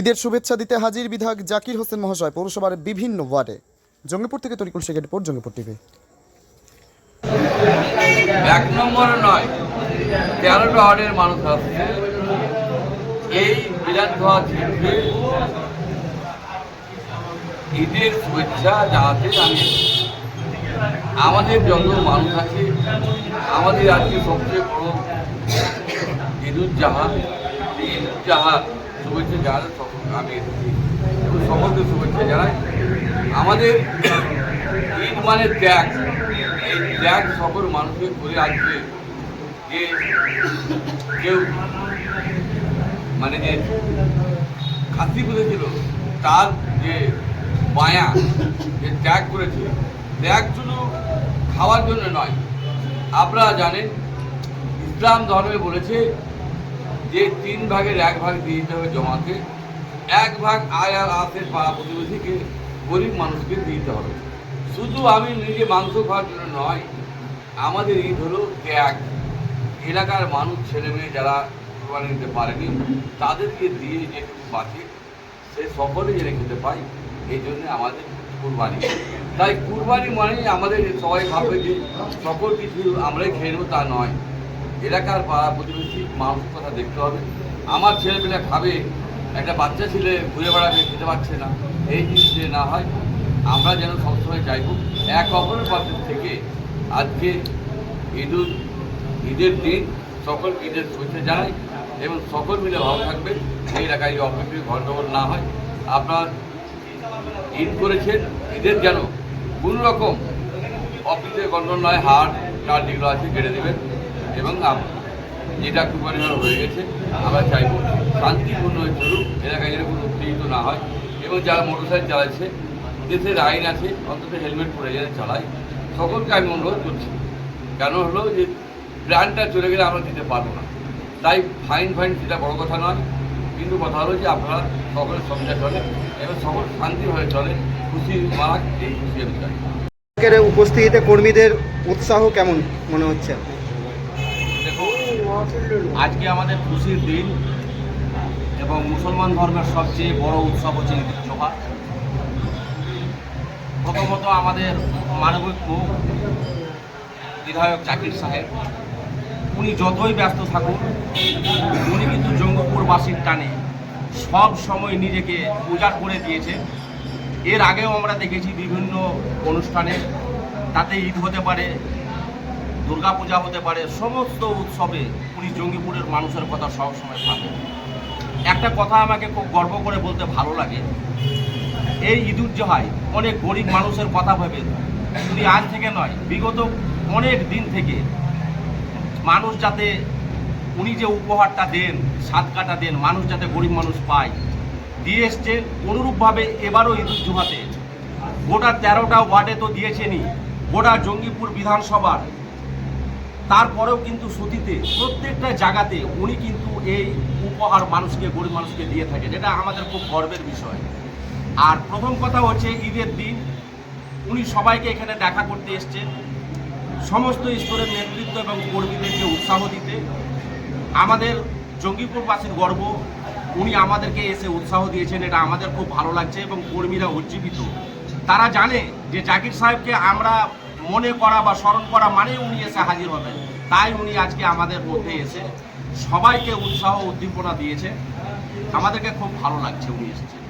ঈদের শুভেচ্ছা দিতে হাজির বিধায়ক জাকির হোসেন মহাশয় পৌরসভার বিভিন্ন ওয়ার্ডে। জঙ্গিপুর থেকে তরিকুল শেখের রিপোর্ট, জঙ্গিপুর টিভি। এক নম্বর নয়, তেরোটা ওয়ার্ডের মানুষ এই বিধানসভা ঈদের শুভেচ্ছা জানাতে আমি আমাদের যত মানুষ আছে, আমাদের আজকে সবচেয়ে বড় ঈদুজ্জাহা এই ঈদুজ্জাহা শুভেচ্ছা এসেছি এবং সকলকে শুভেচ্ছা জানাই। আমাদের ঈদ মানে ত্যাগ। এই ত্যাগ সকল মানুষকে করে আসবে যে কেউ মানে যে খাসি বুঝেছিল তার যে মায়া যে ত্যাগ করেছে, ত্যাগ শুধু খাওয়ার জন্য নয়। আপনারা জানেন, ইসলাম ধর্মে বলেছে যে তিন ভাগের এক ভাগ দিয়ে দিতে হবে জমাতে এক ভাগ আয় আর আশের পাড়া প্রতিবেশীকে গরিব মানুষকে দিতে হবে। শুধু আমি নিজে মাংস খাওয়ার জন্য নয়, আমাদের ঈদ হলো ত্যাগ। এলাকার মানুষ, ছেলে মেয়ে যারা কোরবানি নিতে পারেনি, তাদেরকে দিয়ে যেটুকু বাঁচে, সে সকলে জেনে খেতে পাই এই জন্য আমাদের কুরবানি। তাই কুরবানি মানেই আমাদের সবাই ভাবে যে সকল কিছু আমরাই খেয়ে নেব, তা নয়। এলাকার পাড়া প্রতিবেশী মানুষের কথা দেখতে হবে। আমার ছেলেমেয়েরা খাবে একটা বাচ্চা ছেলে ঘুরে বেড়াবে, খেতে পারছে না। এই জিনিস যে না হয়, আমরা যেন সবসময় চাইব এক অপরের পাশে থেকে আজকে ঈদুল, ঈদের দিন সকল ঈদের শুভেচ্ছা জানাই এবং সকল মিলে ভালো থাকবে এই এলাকায় অপেক্ষা ঘন্টগোল না হয়, আপনার ঈদ করেছেন, ঈদের যেন কোনো রকম অফিসে গন্ডন নয়, হাট কার যেগুলো আছে কেটে দেবেন। এবং যেটা হওয়ার হয়ে গেছে, আমরা চাইব শান্তিপূর্ণ চলুক, এলাকায় যেন কোনো উত্তেজিত না হয়। এবং যারা মোটরসাইকেল চালাচ্ছে দেশের আইন আছে, অন্তত হেলমেট পরে যেন চালায়, সকলকে আমি অনুরোধ করছি। কেন হলো যে, প্ল্যানটা চলে গেলে আমরা দিতে পারব না। তাই ফাইন ফাইন, সেটা বড় কথা নয়। কিন্তু কথা হলো যে, আপনারা সকলের সংসার চলে এবং সকল শান্তিভাবে চলে খুশি মারাক এই খুশি আমি চাই। উপস্থিতিতে কর্মীদের উৎসাহ কেমন মনে হচ্ছে? আজকে আমাদের খুশির দিন এবং মুসলমান ধর্মের সবচেয়ে বড় উৎসব হচ্ছে ঈদ জোহা প্রথমত আমাদের মানবিক মুখ, বিধায়ক জাকির সাহেব। উনি যতই ব্যস্ত থাকুন, উনি কিন্তু জঙ্গপুরবাসীর টানে সব সময় নিজেকে উজাড় করে দিয়েছে এর আগেও আমরা দেখেছি বিভিন্ন অনুষ্ঠানে, তাতে ঈদ হতে পারে দুর্গাপূজা হতে পারে, সমস্ত উৎসবে উনি জঙ্গিপুরের মানুষের কথা সবসময় ভাবেন। একটা কথা আমাকে খুব গর্ব করে বলতে ভালো লাগে, এই ঈদুজ্জোহায় অনেক গরিব মানুষের কথা ভেবে, উনি আজ থেকে নয়, বিগত অনেক দিন থেকে মানুষ যাতে উনি যে উপহারটা দেন সাদকাটা দেন, মানুষ যাতে গরিব মানুষ পায়, দিয়ে এসছে অনুরূপভাবে এবারও ঈদুজ্জোহাতে গোটা তেরোটা ওয়ার্ডে তো দিয়েছেনই, গোটা জঙ্গিপুর বিধানসভার তারপরেও কিন্তু সতীতে, প্রত্যেকটা জায়গাতে উনি কিন্তু এই উপহার মানুষকে, গরিব মানুষকে দিয়ে থাকেন। এটা আমাদের খুব গর্বের বিষয়। আর প্রথম কথা হচ্ছে ঈদের দিন, উনি সবাইকে এখানে দেখা করতে এসছেন। সমস্ত স্তরের নেতৃত্ব এবং কর্মীদেরকে উৎসাহ দিতে। আমাদের জঙ্গিপুরবাসীর গর্ব, উনি আমাদেরকে এসে উৎসাহ দিয়েছেন, এটা আমাদের খুব ভালো লাগছে এবং কর্মীরা উজ্জীবিত। তারা জানে যে জাকির সাহেবকে আমরা মনে করা বা স্মরণ করা মানেই উনি এসে হাজির হবেন। তাই উনি আজকে আমাদের মধ্যে এসে সবাইকে উৎসাহ উদ্দীপনা দিয়েছে। আমাদেরকে খুব ভালো লাগছে উনি এসেছেন।